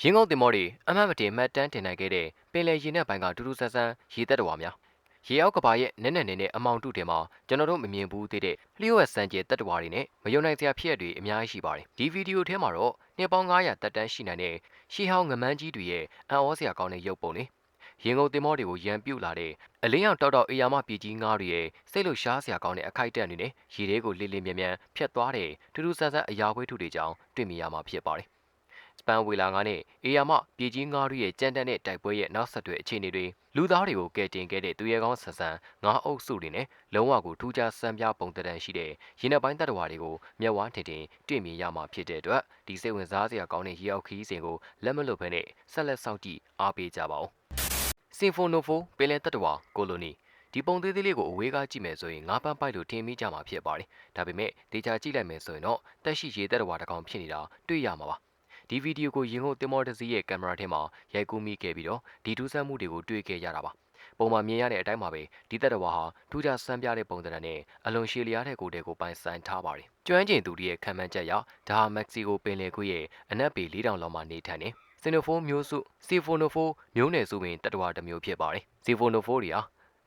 ရင်းကုန်တင်မောတွေအမှတ်မတင်မှတ်တမ်းတင်နိုင်ခဲ့တဲ့ပင်လယ်ရေနက်ပိုင်းကတူတူဆန်းဆန်းရေသက်တော်များရေအောက်ကဘာရဲ့နက်နက်နေနဲ့အမောင်တုတင်မှာကျွန်တော်တို့မမြင်ဘူးသေးတဲ့လျှို့ဝှက်စံကျဲတက်တော်တွေနဲ့မယုံနိုင်စရာဖြစ်ရတွေအများကြီးရှိပါတယ်ဒီဗီဒီယိုထဲမှာတော့နှစ်ပေါင်း900တက်တန်းရှိနိုင်တဲ့ရှီဟောင်းငမန်းကြီးတွေရဲ့အံ့ဩစရာကောင်းတဲ့ရုပ်ပုံတွေရင်ကုန်တင်မောတွေကိုရန်ပြုတ်လာတဲ့အလင်းရောင်တောက်တောက်အေယာမပြည်ကြီးငါးတွေရဲ့စိတ်လှရှားစရာကောင်းတဲ့အခိုက်အတန့်တွေနဲ့ရေတွေကိုလီလီမြန်မြန်ဖြတ်သွားတဲ့ထူးထူးဆန်းဆန်းအရာဝဲထုတွေကြောင့်တွေ့မြင်ရမှာဖြစ်ပါတယ် စပန်ဝေလာငါးနဲ့အေယာမပြည်ကြီးငါးတွေရဲ့ကြမ်းတမ်းတဲ့တိုက်ပွဲရဲ့နောက်ဆက်တွဲအခြေအနေတွေလူသားတွေကိုကယ်တင်ခဲ့တဲ့သူရဲကောင်းဆန်ဆန်ငါးအုပ်စုတွေနဲ့လုံးဝကိုထူးခြားစံပြပုံတံရှိတဲ့ရင်းနှက်ပိုင်းတပ်တော်တွေကိုမျက်ဝါးထင်ထင်တွေ့မြင်ရမှာဖြစ်တဲ့အတွက်ဒီစိတ်ဝင်စားစရာကောင်းတဲ့ရေအောက်ခီးစဉ်ကိုလက်မလွတ်ဘဲနဲ့ဆက်လက်စောင့်ကြည့်အားပေးကြပါဦးစင်ဖိုနိုဖိုပင်လယ်တပ်တော်ကိုလိုနီဒီပုံသေးသေးလေးကိုအဝေးကကြည့်မယ်ဆိုရင်ငါးပန်းပိုက်လို့ထင်မိကြမှာဖြစ်ပါတယ်ဒါပေမဲ့ဒေတာကြည့်လိုက်မယ်ဆိုရင်တော့တက်ရှိရေတပ်တော်တစ်ကောင်ဖြစ်နေတာတွေ့ရမှာပါ ဒီဗီဒီယိုကိုရင်ဟုတ်တင်မော်တစီရဲ့ကင်မရာထဲမှာရိုက်ကူးမိခဲ့ပြီးတော့ဒီထူးဆန်းမှုတွေကိုတွေ့ခဲ့ရတာပါပုံမှန်မြင်ရတဲ့အတိုင်းပါပဲဒီတက်တော်ဟာထူးခြားစမ်းပြတဲ့ပုံစံနဲ့အလွန်ရှည်လျားတဲ့ကိုယ်တွေကိုပိုင်ဆိုင်ထားပါတယ်ကျွမ်းကျင်သူတွေရဲ့ခံမှန်းချက်အရဒါဟာမက္ကဆီကိုပင်လယ်ကွေ့ရဲ့အနက်ပေ4000လောက်မှာနေထိုင်နေစင်နိုဖိုမျိုးစုစီဖိုနိုဖိုမျိုးနယ်စုပင်တတဝါတစ်မျိုးဖြစ်ပါတယ်စီဖိုနိုဖိုတွေဟာ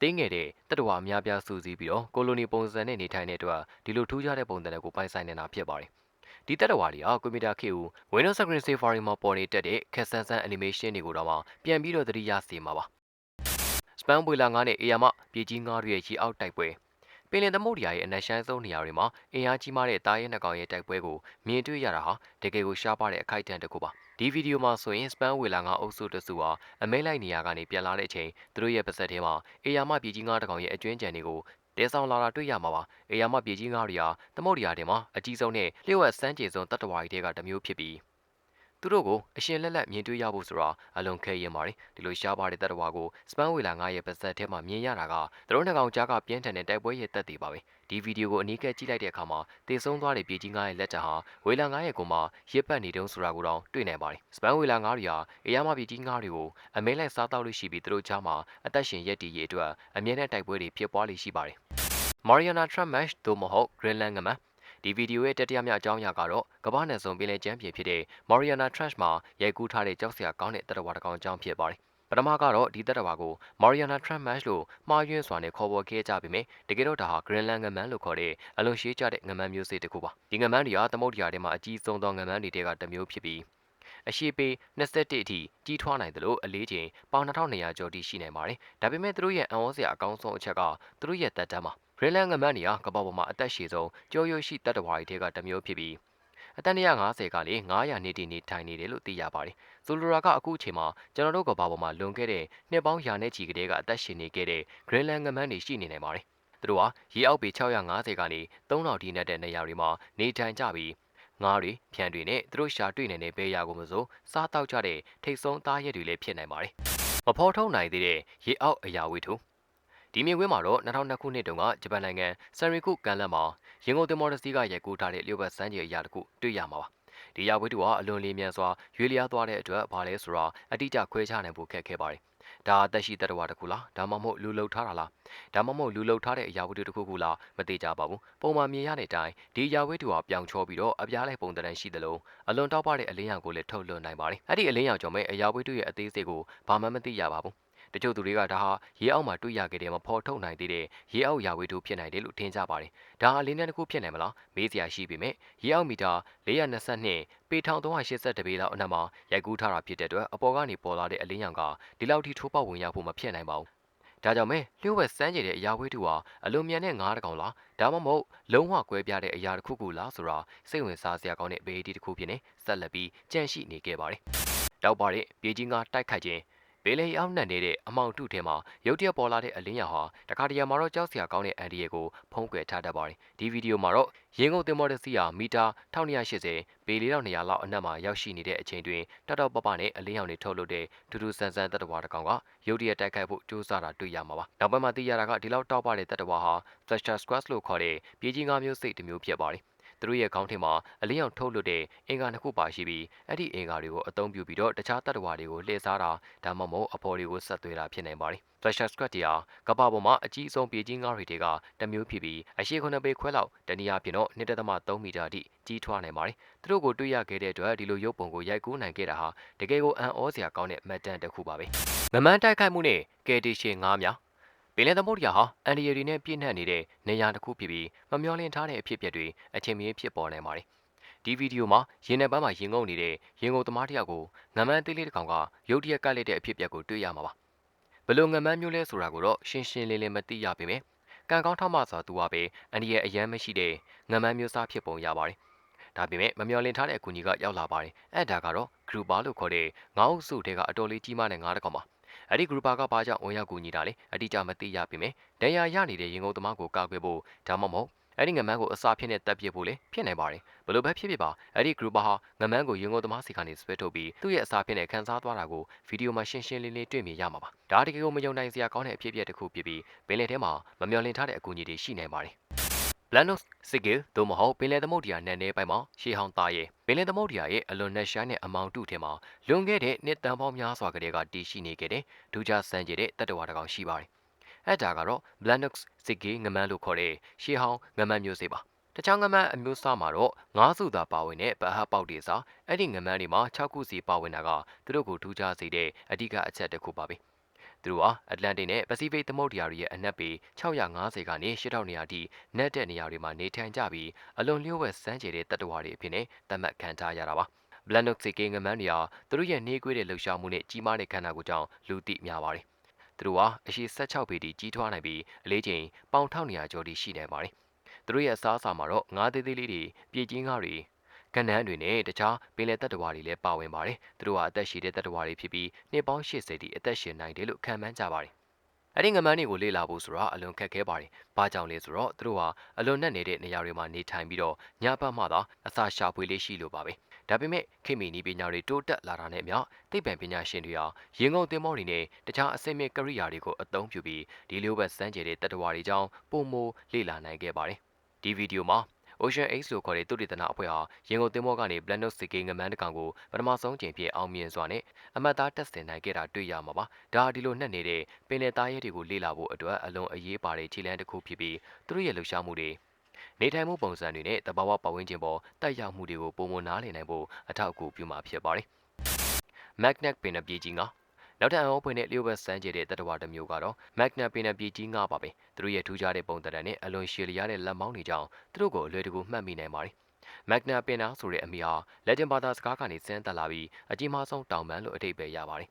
တင်းငယ်တဲ့တတဝါအများပြားစုစည်းပြီးတော့ကိုလိုနီပုံစံနဲ့နေထိုင်တဲ့အတွက်ဒီလိုထူးခြားတဲ့ပုံစံတွေကိုပိုင်ဆိုင်နေတာဖြစ်ပါတယ် ဒီတက်တော်ဝါတွေဟာကွန်ပျူတာခေတ်ဦး Windows Screen Safari မှာပေါ်နေတတ်တဲ့ခက်ဆန်းဆန်း animation တွေကိုတော့မှပြန်ပြီးတော့သတိရစေမှာပါ။ Spam ပွေလာငါးနဲ့အေယာမပြည်ကြီးငါးတွေရဲ့ရေအောက်တိုက်ပွဲပင်လယ်သမုဒ္ဒရာရဲ့အနက်ရှိုင်းဆုံးနေရာတွေမှာအင်အားကြီးမားတဲ့တားရဲနှကောင်ရဲ့တိုက်ပွဲကိုမြင်တွေ့ရတာဟာတကယ်ကိုရှားပါတဲ့အခိုက်အတန့်တစ်ခုပါဒီဗီဒီယိုမှာဆိုရင် Spam ဝေလာငါအုပ်စုတစုဟာအမဲလိုက်နေရာကနေပြန်လာတဲ့အချိန်သူတို့ရဲ့ပါဆက်ထဲမှာအေယာမပြည်ကြီးငါးတကောင်ရဲ့အကျွင်းကြံတွေကို တဲဆောင်လာတာတွေ့ရမှာပါအေယာမပြည်ကြီးငါးတွေဟာသမုဒ္ဒရာထဲမှာအကြီးဆုံးနဲ့လျှို့ဝှက်စမ်းကြေဆုံးတတ္တဝါတွေကတစ်မျိုးဖြစ်ပြီး သူတို့ကိုအရှင်လက်လက်မြင်တွေ့ရဖို့ဆိုတာအလွန်ခဲရင်ပါတယ်ဒီလိုရှားပါတဲ့တတ္တဝါကိုစပန်ဝေလာငါရဲ့ပါဆက်ထဲမှာမြင်ရတာကသူတို့နှစ်ကောင်ကြားကပြင်းထန်တဲ့တိုက်ပွဲရဲ့တက်တည်ပါပဲဒီဗီဒီယိုကိုအနီးကပ်ကြည့်လိုက်တဲ့အခါမှာတေဆုံးသွားတဲ့ပြည်ကြီးငါရဲ့လက်ချက်ဟာဝေလာငါရဲ့ကိုမှရစ်ပတ်နေတုံးဆိုတာကိုတော့တွေ့နိုင်ပါတယ်စပန်ဝေလာငါတွေဟာအေယာမပြည်ကြီးငါတွေကိုအမဲလိုက်စားတော့လို့ရှိပြီးသူတို့ကြားမှာအသက်ရှင်ရက်တည်ရေးအတွက်အမြဲတမ်းတိုက်ပွဲတွေဖြစ်ပွားလိရှိပါတယ် Mariana Trump Match သို့မဟုတ် Greenland ငမ ဒီဗီဒီယိုရဲ့တတိယမြောက်အကြောင်းအရာကတော့ကမ္ဘာနယ်စုံပင်လယ်ကျမ်းပြင်ဖြစ်တဲ့ Mariana Trench မှာရိုက်ကူးထားတဲ့ကြောက်စရာကောင်းတဲ့တပ်တော်ဝါတစ်ကောင်အကြောင်းဖြစ်ပါတယ်။ပထမကတော့ဒီတပ်တော်ဝါကို Mariana Trench Match လို့မှားယွင်းစွာနဲ့ခေါ်ပေါ်ခဲ့ကြပေမဲ့တကယ်တော့ဒါဟာ Greenland ငမန်းလို့ခေါ်တဲ့အလွန်ရှေးကျတဲ့ငမန်းမျိုးစေ့တစ်ခုပါ။ဒီငမန်းတွေကသမုဒ္ဒရာထဲမှာအကြီးဆုံးသောငမန်းတွေတဲကတစ်မျိုးဖြစ်ပြီးအရှိပေ21အထိကြီးထွားနိုင်တယ်လို့အလေးချိန်ပေါင်2200ကျော်ထိရှိနိုင်ပါတယ်။ဒါပေမဲ့သူတို့ရဲ့အံ့ဩစရာအကောင်းဆုံးအချက်ကသူတို့ရဲ့တပ်တမ်းပါ ဂရင်းလန်ငမန်းနေဟာကမ္ဘာပေါ်မှာအသက်ရှည်ဆုံးကြောရွရှိတပ်တော်ဝါရီတွေကတစ်မျိုးဖြစ်ပြီးအသက်150ကလေ900နှစ်တည်နေထိုင်နေတယ်လို့သိရပါတယ်။ဆိုလိုရာကအခုအချိန်မှာကျွန်တော်တို့ကမ္ဘာပေါ်မှာလွန်ခဲ့တဲ့နှစ်ပေါင်းရာနဲ့ချီကတည်းကအသက်ရှင်နေခဲ့တဲ့ဂရင်းလန်ငမန်းတွေရှိနေနိုင်ပါတယ်။သူတို့ဟာရေအောက်ပေ650ကနေ3000ထိနဲ့တဲ့နေရာတွေမှာနေထိုင်ကြပြီးငါးတွေဖြန်တွေနဲ့သူတို့ရှာတွေ့နိုင်တဲ့ဘဲရာကိုမစိုးစားတောက်ကြတဲ့ထိတ်ဆုံးသားရက်တွေလည်းဖြစ်နိုင်ပါတယ်။မဖော်ထုတ်နိုင်သေးတဲ့ရေအောက်အရာဝတ္ထု ဒီမြင်ကွင်းမှာတော့2002ခုနှစ်တုန်းကဂျပန်နိုင်ငံဆန်ရီကုကန်လန်မှာရင်ကုန်တင်မော်တစီကရိုက်ကူးထားတဲ့လျှို့ဘတ်စမ်းကြီးအရာတခုတွေ့ရမှာပါဒီရဝတ္ထုဟာအလွန်လေးမြန်စွာရွေလျားသွားတဲ့အတွက်ဘာလဲဆိုတော့အတိအကျခွဲခြားနိုင်ဖို့ခက်ခဲပါတယ်ဒါအသက်ရှိတတဝါတစ်ခုလားဒါမှမဟုတ်လူလုံထားတာလားဒါမှမဟုတ်လူလုံထားတဲ့အရာဝတ္ထုတစ်ခုခုလားမသိကြပါဘူးပုံမှန်မြင်ရတဲ့အတိုင်းဒီအရာဝတ္ထုဟာပြောင်ချောပြီးတော့အပြားလိုက်ပုံတန်းရှိသလိုအလွန်တောက်ပတဲ့အလင်းရောင်ကိုလည်းထုတ်လွှတ်နိုင်ပါတယ်အဲ့ဒီအလင်းရောင်ကြောင့်ပဲအရာဝတ္ထုရဲ့အသေးစိတ်ကိုဘာမှမသိရပါဘူး တချို့သူတွေကဒါဟာရေအောက်မှာတွေ့ရခဲ့တဲ့မဖော်ထုတ်နိုင်သေးတဲ့ရေအောက်ရာဝေးတို့ဖြစ်နိုင်တယ်လို့ထင်ကြပါတယ်။ဒါဟာအလင်းတန်းတစ်ခုဖြစ်နိုင်မလားမေးစရာရှိပေမဲ့ရေအောက်မီတာ422ပေ1382ပေလောက်အနက်မှာရိုက်ကူးထားတာဖြစ်တဲ့အတွက်အပေါ်ကနေပေါ်လာတဲ့အလင်းရောင်ကဒီလောက်ထိထိုးပေါက်ဝင်ရောက်ဖို့မဖြစ်နိုင်ပါဘူး။ဒါကြောင့်မဲလျှို့ဝှက်စမ်းကြည့်တဲ့အရာဝေးတူဟာအလွန်မြန်တဲ့ငါးတကောင်လားဒါမှမဟုတ်လုံးဝကွဲပြားတဲ့အရာတစ်ခုခုလားဆိုတာစိတ်ဝင်စားစရာကောင်းတဲ့ဘေးဒီတစ်ခုဖြစ်နေဆက်လက်ပြီးကြန့်ရှိနေခဲ့ပါတယ်။တောက်ပါတဲ့ပြေးကြီးငါတိုက်ခိုက်ခြင်း ဘေးလေအောက်နှံ့နေတဲ့အမောင်တုထဲမှာရုတ်တရက်ပေါ်လာတဲ့အလင်းရောင်ဟာတခါတရံမှာတော့ကြောက်စရာကောင်းတဲ့အန်ဒီယေကိုဖုံးကွယ်ထားတတ်ပါတယ်ဒီဗီဒီယိုမှာတော့ရင်းကုန်တင်မော်တစီဟာမီတာ1280ပေ4200လောက်အနက်မှာရောက်ရှိနေတဲ့အချိန်တွင်တောက်တောက်ပပနဲ့အလင်းရောင်တွေထုတ်လုပ်တဲ့ဒူဒူဆန်ဆန်တတဝါတစ်ကောင်ကရုတ်တရက်တိုက်ခိုက်ဖို့ကြိုးစားတာတွေ့ရမှာပါနောက်ပိုင်းမှာသိရတာကဒီလောက်တောက်ပတဲ့တတဝါဟာ Flasher Squash လို့ခေါ်တဲ့ပြေးကြီးငါးမျိုးစိတ်တစ်မျိုးဖြစ်ပါတယ် သူတို့ရဲ့ခေါင်းထင်မှာအလင်းရောင်ထုတ်လွှတ်တဲ့အင်္ဂါနှစ်ခုပါရှိပြီးအဲ့ဒီအင်္ဂါတွေကိုအသုံးပြုပြီးတော့တခြားတတ္တဝါတွေကိုလှည့်စားတာဒါမှမဟုတ်အဖော်တွေကိုဆက်သွဲတာဖြစ်နိုင်ပါတယ် Flasher Squad တရားကပ္ပပေါ်မှာအကြီးဆုံးပြည်ကြီးငါးတွေတွေကတစ်မျိုးဖြစ်ပြီးအရှိ9ပေခွဲလောက်တနည်းအားဖြင့်တော့1.3မီတာအထိကြီးထွားနိုင်ပါတယ်သူတို့ကိုတွေ့ရခဲ့တဲ့အတွက်ဒီလိုရုပ်ပုံကိုရိုက်ကူးနိုင်ခဲ့တာဟာတကယ်ကိုအံ့ဩစရာကောင်းတဲ့မှတ်တမ်းတစ်ခုပါပဲငမန်းတိုက်ခိုက်မှုနဲ့ကယ်တီရှင်ငါးများ ပင်လယ်သမုဒ္ဒရာဟာအန်ဒီရီတွေနဲ့ပြည့်နှက်နေတဲ့နေရာတစ်ခုဖြစ်ပြီးမမျောလင့်ထားတဲ့အဖြစ်အပျက်တွေအချိန်မင်းဖြစ်ပေါ်နိုင်ပါတယ်ဒီဗီဒီယိုမှာရင်ထဲပန်းမှာရင်ငုံနေတဲ့ရင်ငုံသမားတစ်ယောက်ကိုငမန်းသေးလေးတစ်ကောင်ကရုတ်တရက်ကလိုက်တဲ့အဖြစ်အပျက်ကိုတွေ့ရမှာပါဘယ်လိုငမန်းမျိုးလဲဆိုတာကိုတော့ရှင်းရှင်းလင်းလင်းမသိရပေမဲ့ကံကောင်းထောက်မှစွာသူဟာပဲအန်ဒီရဲ့အယမ်းမရှိတဲ့ငမန်းမျိုးစားဖြစ်ပုံရပါတယ်ဒါပေမဲ့မမျော်လင့်ထားတဲ့အကူအညီကရောက်လာပါတယ်။အဲ့ဒါကတော့ grouper လို့ခေါ်တဲ့ငါးအုပ်စုတဲကအတော်လေးကြီးမားတဲ့ငါးတစ်ကောင်ပါ။ အဲ့ဒီ grouper ကဘာကြောင့်ဝင်ရောက်ကူညီတာလဲအတိအကျမသိရပေမဲ့ဒဏ်ရာရနေတဲ့ရင်ကုန်သမားကိုကာကွယ်ဖို့ဒါမှမဟုတ်အဲ့ဒီငမန်းကိုအစာဖြစ်နဲ့တပ်ပစ်ဖို့လေဖြစ်နိုင်ပါတယ်။ဘလို့ပဲဖြစ်ဖြစ်ပါအဲ့ဒီ grouper ဟာငမန်းကိုရင်ကုန်သမားစီကနေဆွဲထုတ်ပြီးသူ့ရဲ့အစာဖြစ်နဲ့ခန်းစားသွားတာကိုဗီဒီယိုမှာရှင်းရှင်းလင်းလင်းတွေ့မြင်ရမှာပါ။ဒါတကယ်ကိုမယုံနိုင်စရာကောင်းတဲ့အဖြစ်အပျက်တစ်ခုဖြစ်ပြီးပင်လယ်ထဲမှာမမျော်လင့်ထားတဲ့အကူအညီတွေရှိနိုင်ပါတယ်။ Blanos Sigil သို့မဟုတ်ပင်လယ်သမုဒ္ဒရာနန်းထဲပိုင်းမှာရှေးဟောင်းသားရဲ့ပင်လယ်သမုဒ္ဒရာရဲ့အလွန်နက်ရှိုင်းတဲ့အမောင်တုထဲမှာလွန်ခဲ့တဲ့နှစ်တန်ပေါင်းများစွာကတည်းကတည်ရှိနေခဲ့တဲ့ဒူးကြဆန်းကျဲတဲ့တတ္တဝါတစ်ကောင်ရှိပါတယ်။အဲ့ဒါကတော့ Blanos Sigil ငမန်းလို့ခေါ်တဲ့ရှေးဟောင်းငမန်းမျိုးစေ့ပါ။တခြားငမန်းအမျိုးအစားမှာတော့ငါးစုသာပါဝင်တဲ့ဗဟပေါက်တွေစားအဲ့ဒီငမန်းတွေမှာ6ခုစီပါဝင်တာကသူတို့ကိုထူးခြားစေတဲ့အဓိကအချက်တစ်ခုပါပဲ။ သူတို့ဟာအတ္တလန်တိတ်နဲ့ပစိဖိတ်သမုဒ္ဒရာတွေရဲ့အနက်ပေ650ကနေ8000နေရာထိနက်တဲ့နေရာတွေမှာနေထိုင်ကြပြီးအလွန်လျှို့ဝှက်စမ်းကြယ်တဲ့တတ္တဝါတွေအဖြစ်နဲ့သတ်မှတ်ခံထားရတာပါ။ Black Siki ငမန်းတွေဟာသူတို့ရဲ့နှေးကွေးတဲ့လှုပ်ရှားမှုနဲ့ကြီးမားတဲ့ခန္ဓာကိုယ်ကြောင့်လူသိများပါတယ်။သူတို့ဟာအရှိ16ပေတိကြီးထွားနိုင်ပြီးအလေးချိန်ပေါင်1900ကျော်ထိရှိနိုင်ပါတယ်။သူတို့ရဲ့အစားအစာမှာတော့ငါးသေးသေးလေးတွေပြည်ကြီးငါးတွေ ကဏ္ဍတွေနဲ့တခြားပင်လယ်တပ်တဝါတွေလည်းပါဝင်ပါတယ်။သူတို့ဟာအသက်ရှည်တဲ့တပ်တဝါတွေဖြစ်ပြီးနှစ်ပေါင်း80တိအသက်ရှင်နိုင်တယ်လို့ခန့်မှန်းကြပါတယ်။အဲ့ဒီငမန်းတွေကိုလေ့လာဖို့ဆိုတာအလွန်ခက်ခဲပါတယ်။ဘာကြောင့်လဲဆိုတော့သူတို့ဟာအလွန်နဲ့နေတဲ့နေရာတွေမှာနေထိုင်ပြီးတော့ညဘက်မှသာအစာရှာဖွေလေးရှိလို့ပါပဲ။ဒါပေမဲ့ခေတ်မီနည်းပညာတွေတိုးတက်လာတာနဲ့အမျှသိပ္ပံပညာရှင်တွေဟာရင်ငုံသင်္ဘောတွေနဲ့တခြားအစိမ့်မြင့်ကရိယာတွေကိုအသုံးပြုပြီးဒီလိုပဲစမ်းကြဲတဲ့တပ်တဝါတွေကြောင့်ပုံမိုလေ့လာနိုင်ခဲ့ပါတယ်။ဒီဗီဒီယိုမှာ Ocean X လို့ခေါ်တဲ့သုတေသနအဖွဲ့ဟာရင်ကုန်သင်္ဘောကနေ Blanos Siki ငမန်းတကောင်ကိုပထမဆုံးချိန်ဖြစ်အောင်မြင်စွာနဲ့အမှတ်သားတက်ဆင်နိုင်ခဲ့တာတွေ့ရမှာပါ။ဒါဒီလိုနှက်နေတဲ့ပင်လယ်သားရဲတွေကိုလေ့လာဖို့အတွက်အလွန်အရေးပါတဲ့ခြေလှမ်းတစ်ခုဖြစ်ပြီးသူတို့ရဲ့လှုပ်ရှားမှုတွေနေထိုင်မှုပုံစံတွေနဲ့တဘာဝပတ်ဝန်းကျင်ပေါ်တိုက်ရောက်မှုတွေကိုပုံမနားလည်နိုင်ဖို့အထောက်အကူပြုမှာဖြစ်ပါတယ်။ Magnet ပင်အပြေးကြီးက နောက်ထပ်အအောင်ဖွင့်တဲ့လျှို့ဝှက်စမ်းကြတဲ့တတဝါတစ်မျိုးကတော့မက်ဂနပင်နပြည်ကြီးငါပါပဲသူတို့ရဲ့ထူးခြားတဲ့ပုံသဏ္ဍာန်နဲ့အလွန်ရှည်လျားတဲ့လက်မောင်းတွေကြောင့်သူတို့ကိုအလွယ်တကူမှတ်မိနိုင်ပါတယ်မက်ဂနာပင်နာဆိုတဲ့အမည်ဟာလက်တင်ဘာသာစကားကနေစမ်းတက်လာပြီးအကြီးမားဆုံးတောင်ပန်းလို့အဓိပ္ပာယ်ရပါတယ်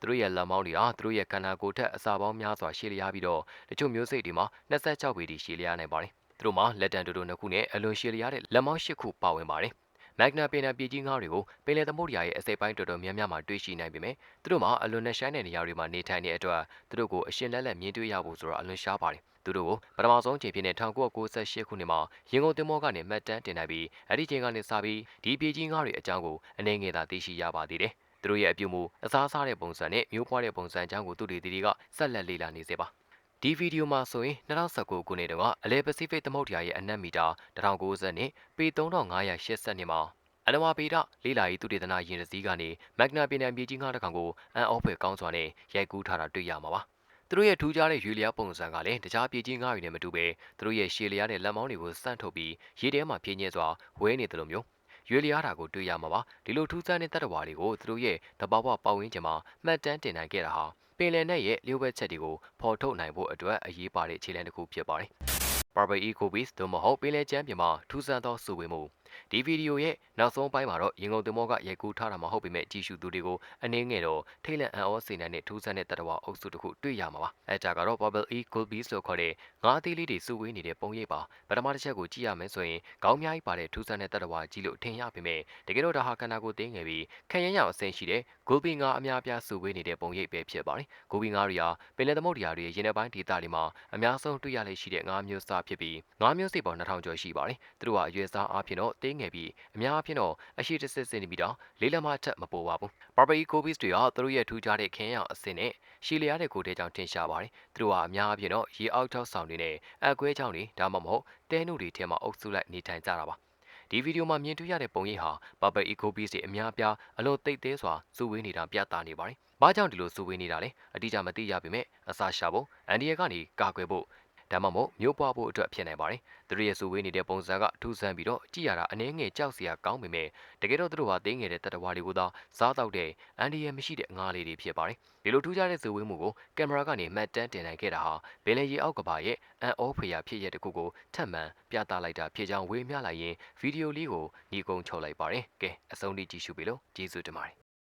သူတို့ရဲ့လက်မောင်းတွေဟာသူတို့ရဲ့ခန္ဓာကိုယ်ထက်အစာပေါင်းများစွာရှည်လျားပြီးတော့တချို့မျိုးစိတ်တွေမှာ26ပေထိရှည်လျားနိုင်ပါတယ်သူတို့မှာလက်တံတိုတိုနှစ်ခုနဲ့အလွန်ရှည်လျားတဲ့လက်မောင်း၈ခုပါဝင်ပါတယ် မက်ဂနာပင်နာပြည်ကြီးငါးတွေကိုပင်လယ်သမုဒ္ဒရာရဲ့အစိပ်ပိုင်းတော်တော်များများမှာတွေ့ရှိနိုင်ပေမဲ့သူတို့မှာအလွန်နဲ့ရှိုင်းတဲ့နေရာတွေမှာနေထိုင်တဲ့အတွက်သူတို့ကိုအရှင်လက်လက်မြင်တွေ့ရဖို့ဆိုတာအလွန်ရှားပါတယ်သူတို့ကိုပထမဆုံးချိန်ဖြစ်တဲ့1998ခုနှစ်မှာရင်ကုန်တင်မောကနေမှတ်တမ်းတင်နိုင်ပြီးအဲ့ဒီချိန်ကနေစပြီးဒီပြည်ကြီးငါးတွေအကြောင်းကိုအနေငယ်သာသိရှိရပါသေးတယ်သူတို့ရဲ့အပြုမူအစားစားတဲ့ပုံစံနဲ့မျိုးပွားတဲ့ပုံစံအကြောင်းကိုသူတွေတွေကဆက်လက်လေ့လာနေစေပါ ဒီဗီဒီယိုမှာဆိုရင်2019ခုနှစ်တုန်းကအလဲပစိဖိတ်သမုဒ္ဒရာရဲ့အနက်မီတာ1090နဲ့ပေ3580မှာအနဝပေဒလေးလာရေးသူတေသနာယင်စည်းကနေမက်ဂနာပင်နံမြေကြီးငါးတကောင်ကိုအန်အောဖွယ်ကောင်းစွာနဲ့ရိုက်ကူးထားတာတွေ့ရမှာပါ။သူတို့ရဲ့ထူးခြားတဲ့ရွေလျားပုံစံကလည်းတခြားပြည်ကြီးငါးတွေနဲ့မတူဘဲသူတို့ရဲ့ရှည်လျားတဲ့လက်မောင်းတွေကိုစန့်ထုတ်ပြီးရေထဲမှာပြင်းကျဲစွာဝဲနေတယ်လို့မျိုးရွေလျားတာကိုတွေ့ရမှာပါဒီလိုထူးဆန်းတဲ့တတ္တဝါတွေကိုသူတို့ရဲ့တဘာဝပတ်ဝန်းကျင်မှာမှတ်တမ်းတင်နိုင်ခဲ့တာဟာ ပင်လယ်နက်ရဲ့လျှို့ဝှက်ချက်တွေကိုဖော်ထုတ်နိုင်ဖို့အတွက်အရေးပါတဲ့ခြေလှမ်းတစ်ခုဖြစ်ပါတယ်။ Barber Ecobis သို့မဟုတ်ပင်လယ်ကျမ်းပြင်မှာထူးဆန်းသောစုဝေးမှု ဒီဗီဒီယိုရဲ့နောက်ဆုံးပိုင်းမှာတော့ရင်ကုန်သမောကရိုက်ကူးထားတာမဟုတ်ပေမဲ့ကြည့်ရှုသူတွေကိုအနည်းငယ်တော့ထိတ်လန့်အံ့ဩစေနိုင်တဲ့ထူးဆန်းတဲ့တတဝအုပ်စုတစ်ခုတွေ့ရမှာပါအဲဒါကတော့ Bubble E Goldbees လို့ခေါ်တဲ့ငါးအသေးလေးတွေစုဝေးနေတဲ့ပုံရိပ်ပါပထမတစ်ချက်ကိုကြည့်ရမယ်ဆိုရင်ခေါင်းများကြီးပါတဲ့ထူးဆန်းတဲ့တတဝကြီးလို့ထင်ရပေမဲ့တကယ်တော့ဒါဟာကန္နာကိုတင်းငယ်ပြီးခံရရအောင်အဆင်ရှိတဲ့ Goldbee ငါအများပြားစုဝေးနေတဲ့ပုံရိပ်ပဲဖြစ်ပါတယ် Goldbee ငါတွေဟာပင်လယ်သမုဒ္ဒရာတွေရဲ့ရင်ထဲပိုင်းဒေသတွေမှာအများဆုံးတွေ့ရလေရှိတဲ့ငါးမျိုးစားဖြစ်ပြီးငါးမျိုးစိပေါင်း2000ကျော်ရှိပါတယ်သူတို့ဟာအရွယ်စားအားဖြင့်တော့တင်းငယ်ပြီးအများအားဖြင့်တော့အရှိတစ်စစ်စင်တီမီတာလေးလက်မအထက်မပိုပါဘူး။ Barbary Kobees တွေဟာသူတို့ရဲ့ထူးခြားတဲ့ခင်းရောင်အဆင့်နဲ့ရှည်လျားတဲ့ကိုယ်တဲကြောင့်ထင်ရှားပါတယ်။သူတို့ဟာအများအားဖြင့်တော့ရေအောက်ထောက်ဆောင်တွေနဲ့အကွဲချောင်းတွေဒါမှမဟုတ်တဲနုတွေထဲမှာအုပ်စုလိုက်နေထိုင်ကြတာပါ။ဒီဗီဒီယိုမှာမြင်တွေ့ရတဲ့ပုံရိပ်ဟာ Purple Eco Beast တွေအများအပြားအလွန်သိပ်သေးစွာစုဝေးနေတာပြသနေပါတယ်။ဘာကြောင့်ဒီလိုစုဝေးနေတာလဲအတိအကျမသိရပေမဲ့အစာရှာဖို့အန်ဒီရကနေကာကွယ်ဖို့ ဒါမှမဟုတ်မျိုးပွားဖို့အတွက်ဖြစ်နိုင်ပါတယ်။သူတို့ရဲ့စုဝေးနေတဲ့ပုံစံကထူးဆန်းပြီးတော့ကြည့်ရတာအနည်းငယ်ကြောက်စရာကောင်းပေမဲ့တကယ်တော့သူတို့ဟာသိငယ်တဲ့တတဝါတွေကိုသာစားတော့တဲ့အန်ဒီရမရှိတဲ့ငါးလေးတွေဖြစ်ပါတယ်။ဒီလိုထူးခြားတဲ့စုဝေးမှုကိုကင်မရာကနေမှတ်တမ်းတင်နိုင်ခဲ့တာဟာဘယ်လေရီအောက်ကဘာရဲ့အန်အောဖေယာဖြစ်ရတဲ့ခုကိုထပ်မံပြသလိုက်တာဖြစ်ကြောင်းဝေမျှလိုက်ရင်ဗီဒီယိုလေးကိုညီကုန်းချုပ်လိုက်ပါတယ်။ကဲအဆုံးထိကြည့်ရှုပြီလို့ကျေးဇူးတင်ပါတယ်